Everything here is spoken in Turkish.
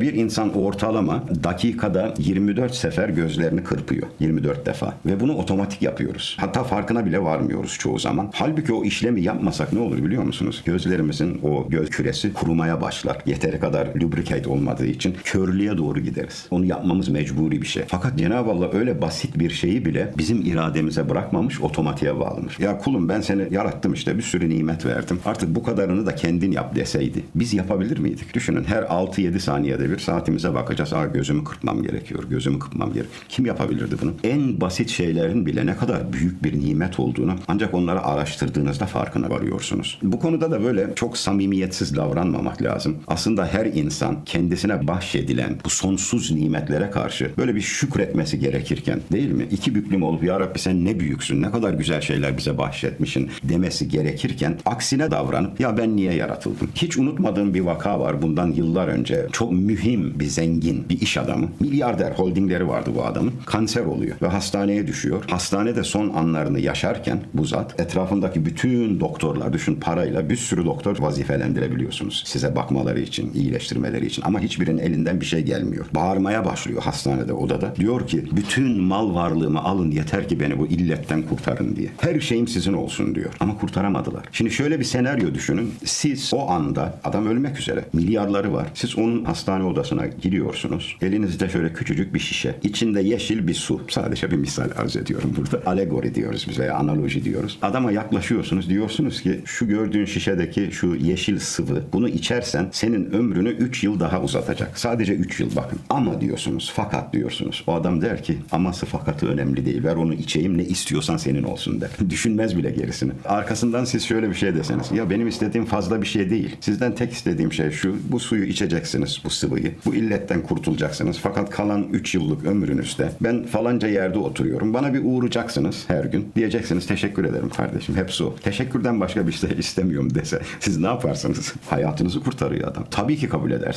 Bir insan ortalama dakikada 24 sefer gözlerini kırpıyor. 24 defa. Ve bunu otomatik yapıyoruz. Hatta farkına bile varmıyoruz çoğu zaman. Halbuki o işlemi yapmasak ne olur biliyor musunuz? Gözlerimizin o göz küresi kurumaya başlar. Yeteri kadar lubricate olmadığı için körlüğe doğru gideriz. Onu yapmamız mecburi bir şey. Fakat Cenab-ı Allah öyle basit bir şeyi bile bizim irademize bırakmamış, otomatiğe bağlamış. Ya kulum ben seni yarattım işte bir sürü nimet verdim. Artık bu kadarını da kendin yap deseydi. Biz yapabilir miydik? Düşünün her 6-7 saniyede bir saatimize bakacağız. Aa gözümü kırpmam gerekiyor, gözümü kırpmam gerekiyor. Kim yapabilirdi bunu? En basit şeylerin bile ne kadar büyük bir nimet olduğunu ancak onları araştırdığınızda farkına varıyorsunuz. Bu konuda da böyle çok samimiyetsiz davranmamak lazım. Aslında her insan kendisine bahşedilen bu sonsuz nimetlere karşı böyle bir şükretmesi gerekirken değil mi? İki büklüm olup ya Rabbi sen ne büyüksün, ne kadar güzel şeyler bize bahşetmişsin demesi gerekirken aksine davranıp ya ben niye yaratıldım? Hiç unutmadığım bir vaka var bundan yıllar önce. Çok mühim bir zengin, bir iş adamı. Milyarder holdingleri vardı bu adamın. Kanser oluyor ve hastaneye düşüyor. Hastanede son anlarını yaşarken bu zat etrafındaki bütün doktorlar düşün parayla bir sürü doktor vazifelendirebiliyorsunuz. Size bakmaları için, iyileştirmeleri için ama hiçbirinin elinden bir şey gelmiyor. Bağırmaya başlıyor hastanede odada. Diyor ki bütün mal varlığımı alın yeter ki beni bu illetten kurtarın diye. Her şeyim sizin olsun diyor. Ama kurtaramadılar. Şimdi şöyle bir senaryo düşünün. Siz o anda adam ölmek üzere. Milyarları var. Siz onun hastane odasına giriyorsunuz. Elinizde şöyle küçücük bir şişe. İçinde yeşil bir su. Sadece bir misal arz ediyorum burada. Alegori diyoruz biz veya analoji diyoruz. Adama yaklaşıyorsunuz. Diyorsunuz ki şu gördüğün şişedeki şu yeşil sıvı bunu içersen senin ömrünü 3 yıl daha uzatacak. Sadece 3 yıl bakın. Ama diyorsunuz. Fakat diyorsunuz. O adam der ki aması fakatı önemli değil. Ver onu içeyim ne istiyorsan senin olsun der. Düşünmez bile gerisini. Arkasından siz şöyle bir şey deseniz. Ya benim istediğim fazla bir şey değil. Sizden tek istediğim şey şu. Bu suyu içeceksiniz bu sıvıyı. Bu illetten kurtulacaksınız. Fakat kalan 3 yıllık ömrünüzde ben falanca yerde oturuyorum. Bana bir uğrayacaksınız her gün. Diyeceksiniz teşekkür ederim kardeşim. Hepsi o. Teşekkürden başka bir şey istemiyorum dese. Siz ne yaparsınız? Hayatınızı kurtarıyor adam. Tabii ki kabul edersiniz.